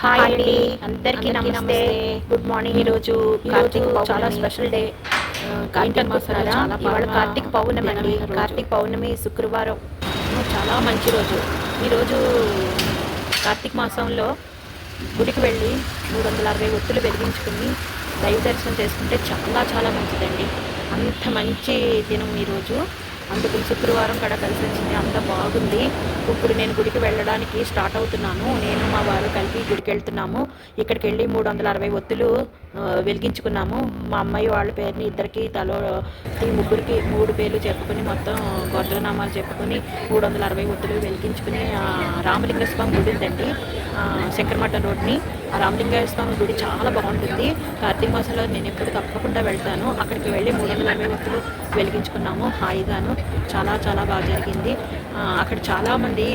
Hi అండి అందరికీ నమస్తే. గుడ్ మార్నింగ్ ఈరోజు కార్తీక్ చాలా స్పెషల్ డే కార్తీక్ మాసారా ఇవాళ కార్తీక పౌర్ణమి అండి. కార్తీక పౌర్ణమి శుక్రవారం. చాలా మంచి రోజు. ఈరోజు కార్తీక మాసంలో గుడికి వెళ్ళి మూడు వందల అరవై ఒత్తులు వెలిగించుకుని దైవ దర్శనం చేసుకుంటే చాలా చాలా మంచిదండి. అంత మంచి దినం ఈరోజు. అందుకు శుక్రవారం కూడా కలిసి వచ్చింది. అంత బాగుంది. ఇప్పుడు నేను గుడికి వెళ్ళడానికి స్టార్ట్ అవుతున్నాను. నేను మా వారు కలిపి గుడికి వెళ్తున్నాము. ఇక్కడికి వెళ్ళి మూడు వందల అరవై ఒత్తులు వెలిగించుకున్నాము. మా అమ్మాయి వాళ్ళ పేరుని ఇద్దరికి తలో ఈ ముగ్గురికి మూడు పేర్లు చెప్పుకొని మొత్తం గోత్రనామాలు చెప్పుకొని మూడు వందల అరవై ఒత్తులు వెలిగించుకుని రామలింగ స్వామి గుడి ఉందండి. శంకరమఠం రోడ్ని. ఆ రామలింగయ్య స్వామి గుడి చాలా బాగుంటుంది. కార్తీక మాసంలో నేను ఎప్పుడు తప్పకుండా వెళ్తాను. అక్కడికి వెళ్ళి మూడు వందల అరవై భక్తులు వెలిగించుకున్నాము. హాయిగాను. చాలా చాలా బాగా జరిగింది. అక్కడ చాలామంది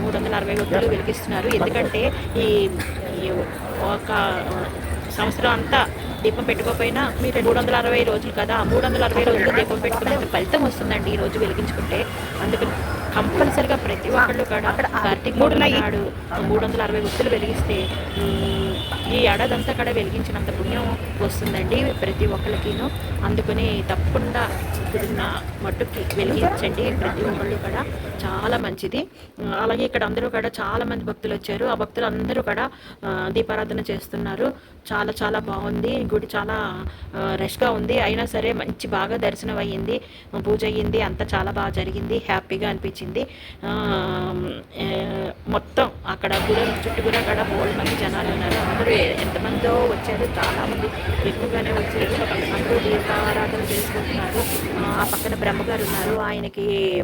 మూడు వందల అరవై భక్తులు వెలిగిస్తున్నారు. ఎందుకంటే ఈ ఒక సంవత్సరం అంతా దీపం పెట్టుకోకపోయినా మీరు మూడు వందల అరవై రోజులు కదా మూడు వందల అరవై రోజులు దీపం పెట్టుకున్నంత ఫలితం వస్తుందండి ఈ రోజు వెలిగించుకుంటే. అందుకని కంపల్సరిగా ప్రతి ఒక్కళ్ళు కూడా కార్తీక మూడు నాడు మూడు వందల అరవై ఒత్తులు వెలిగిస్తే ఈ ఏడాదంతా కూడా వెలిగించినంత పుణ్యం వస్తుందండి ప్రతి ఒక్కరికిను అందుకని తప్పకుండా కుదిరిన మట్టుకి వెలిగించండి ప్రతి ఒక్కళ్ళు కూడా. చాలా మంచిది. అలాగే ఇక్కడ అందరూ కూడా చాలా మంది భక్తులు వచ్చారు. ఆ భక్తులు అందరూ కూడా దీపారాధన చేస్తున్నారు. చాలా చాలా బాగుంది. గుడి చాలా రష్గా ఉంది. అయినా సరే మంచి బాగా దర్శనం అయ్యింది. పూజ అయ్యింది. అంతా చాలా బాగా జరిగింది. హ్యాపీగా అనిపించింది. మొత్తం అక్కడ గుడి చుట్టూ కూడా అక్కడ బోల్డ్ మంది జనాలు ఉన్నారు. అందరూ ఎంతమందో వచ్చారు. చాలామంది ఎక్కువగానే వచ్చారు. అందరూ దీపారాధన చేసుకుంటున్నారు. ఆ, పక్కన బ్రహ్మగారు ఉన్నారు. ఆయనకి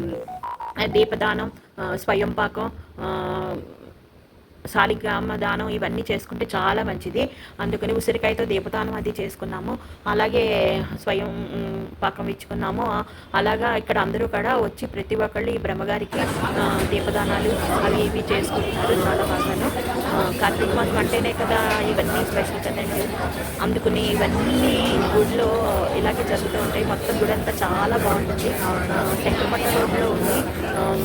దీపదానం స్వయంపాకం స్వయం పాకం శాలిగ్రామ దానం ఇవన్నీ చేసుకుంటే చాలా మంచిది. అందుకని ఉసిరికాయతో దీపదానం అది చేసుకున్నాము. అలాగే స్వయం పాకం ఇచ్చుకున్నాము. అలాగా ఇక్కడ అందరూ కూడా వచ్చి ప్రతి ఒక్కళ్ళు ఈ బ్రహ్మగారికి దీపదానాలు అవి ఇవి చేసుకుంటున్నారు చాలా బాగాను. కార్తీక మాసం అంటేనే కదా ఇవన్నీ స్పెషల్ కదండి. అందుకని ఇవన్నీ గుడిలో ఇలాగే జరుగుతూ ఉంటాయి. మొత్తం గుడి అంతా చాలా బాగుంటుంది. ఆ, రోడ్లో ఉంది. ఆ,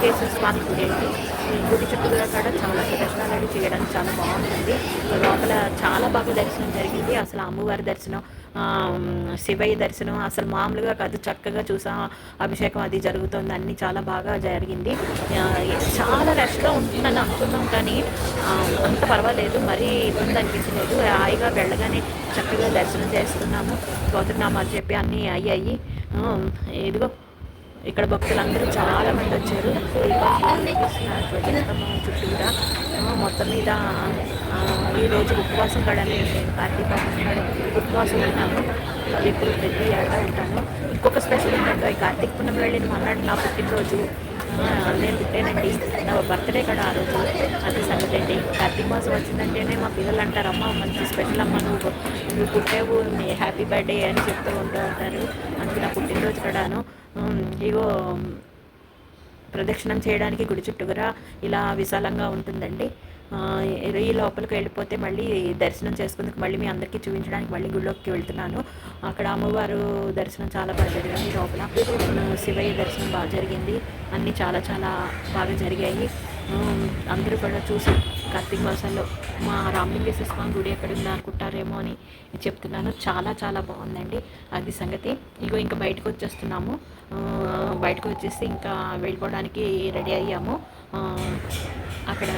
కేసు స్వామి గుడి అండి. ఈ గుడి చుట్టూరా కూడా చాలా ప్రదర్శనలు అవి చేయడానికి చాలా బాగుంటుంది. లోపల చాలా బాగా దర్శనం జరిగింది. అసలు అమ్మవారి దర్శనం శివయ్య దర్శనం అసలు మామూలుగా కాదు. చక్కగా చూసా. అభిషేకం అది జరుగుతుంది. అన్ని చాలా బాగా జరిగింది. చాలా రష్గా ఉంటుందని అనుకున్నాం కానీ అంత పర్వాలేదు. మరీ ఇబ్బంది అనిపించలేదు. హాయిగా వెళ్ళగానే చక్కగా దర్శనం చేసుకున్నాము. అని చెప్పి అన్నీ అయ్యాయి. ఇదిగో ఇక్కడ భక్తులందరూ చాలా మంది వచ్చారు. చుట్టూరా మొత్తం మీద ఈరోజు ఈ రోజు ఉపవాసం కడని నేను కార్తీక ఉపవాసం ఉన్నాను ఎప్పుడు ప్రతి ఏటా ఉంటాను ఇంకొక స్పెషల్ ఏంటంటే కార్తీక పుణ్యం వెళ్ళిన మన్నాడు నా పుట్టినరోజు నేను పుట్టానండి. నా బర్త్డే కూడా ఆ రోజు అది సంగతి అండి. కార్తీక మాసం వచ్చిందంటేనే మా పిల్లలు అంటారు అమ్మ మంచి స్పెషల్ అమ్మ నువ్వు నువ్వు పుట్టావు హ్యాపీ బర్త్డే అని చెప్తూ ఉంటూ ఉంటారు. అందుకే నా పుట్టినరోజు కూడాను. ఇగో ప్రదక్షిణం చేయడానికి గుడి చుట్టూరా ఇలా విశాలంగా ఉంటుందండి. ఈ లోపలికి వెళ్ళిపోతే మళ్ళీ దర్శనం చేసుకుందుకు మళ్ళీ మీ అందరికీ చూపించడానికి మళ్ళీ గుడిలోకి వెళ్తున్నాను. అక్కడ అమ్మవారు దర్శనం చాలా బాగా జరిగింది. లోపల శివయ్య దర్శనం బాగా జరిగింది. అన్నీ చాలా చాలా బాగా జరిగాయి. అందరూ కూడా చూసి కార్తీక మాసంలో మా రామలింగేశ్వర స్వామి గుడి ఎక్కడ ఉందా అనుకుంటారేమో అని చెప్తున్నాను. చాలా చాలా బాగుందండి. అది సంగతి. ఇగో ఇంకా బయటకు వచ్చేస్తున్నాము. బయటకు వచ్చేసి ఇంకా వెళ్ళిపోవడానికి రెడీ అయ్యాము. అక్కడ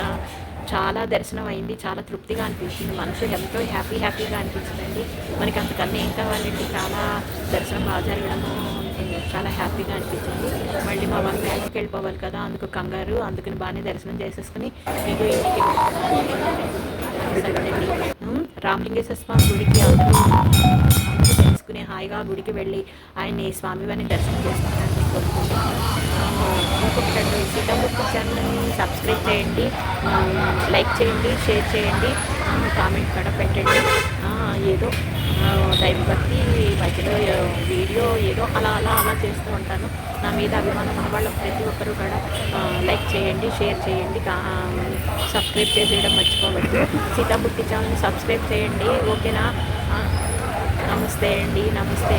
చాలా దర్శనం అయింది. చాలా తృప్తిగా అనిపించింది. మనసు ఎంతో హ్యాపీ హ్యాపీగా అనిపించిందండి. మనకి అంతకన్నా ఏం కావాలండి? చాలా దర్శనం బాగా జరగడము చాలా హ్యాపీగా అనిపించింది. మళ్ళీ మా వాళ్ళు బ్యాంక్కి వెళ్ళిపోవాలి కదా అందుకు కంగారు. అందుకని బాగానే దర్శనం చేసేసుకుని మీకు ఇంటికి రామలింగేశ్వర స్వామి గుడికి అందరూ తెలుసుకుని హాయిగా గుడికి వెళ్ళి ఆయన్ని స్వామివారిని దర్శనం చేసుకోవడానికి ఇంకొకటి సీతాముఖి ఛానల్ని సబ్స్క్రైబ్ చేయండి లైక్ చేయండి షేర్ చేయండి. కామెంట్ కూడా పెట్టండి. ఏదో టైం బట్టి మధ్యలో వీడియో ఏదో అలా అలా అలా చేస్తూ ఉంటాను. నా మీద అభిమానం ఉన్న వాళ్ళు ప్రతి ఒక్కరూ కూడా లైక్ చేయండి షేర్ చేయండి సబ్స్క్రైబ్ చేసేయడం మర్చిపోవద్దు. సీతాబుట్టి ఛానల్ని సబ్స్క్రైబ్ చేయండి. ఓకేనా? నమస్తే అండి నమస్తే.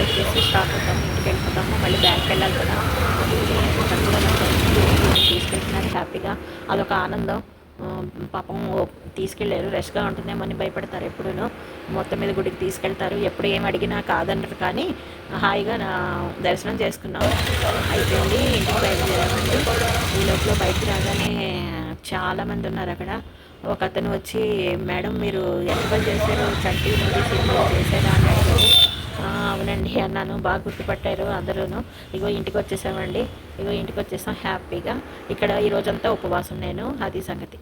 వంట చేసి స్టార్ట్ అవుతాము. ఇంటికి వెళ్ళిపోతాము. మళ్ళీ బ్యాంక్కి వెళ్ళాలి కదా. అక్కడ కూడా తీసుకెళ్తున్నారు హ్యాపీగా. అదొక ఆనందం. పాపం తీసుకెళ్ళారు. రష్గా ఉంటుందేమో అని భయపడతారు ఎప్పుడూను. మొత్తం మీద గుడికి తీసుకెళ్తారు. ఎప్పుడు ఏం అడిగినా కాదంటారు కానీ హాయిగా నా దర్శనం చేసుకున్నాం. అయిపోయింది. ఇంటికి బయలుదేరామండి. ఈ లోపల బయటికి రాగానే చాలామంది ఉన్నారు అక్కడ. ఒక అతను వచ్చి మేడం మీరు ఎంత పని చేశారు? చట్టీ మూవీ సినిమా చేశారా? అని అడిగారు. అవునండి అన్నాను. బాగా గుర్తుపట్టారు అందరూను. ఇగో ఇంటికి వచ్చేసామండి. ఇగో ఇంటికి వచ్చేసాం హ్యాపీగా. ఇక్కడ ఈ రోజంతా ఉపవాసం నేను. అది సంగతి.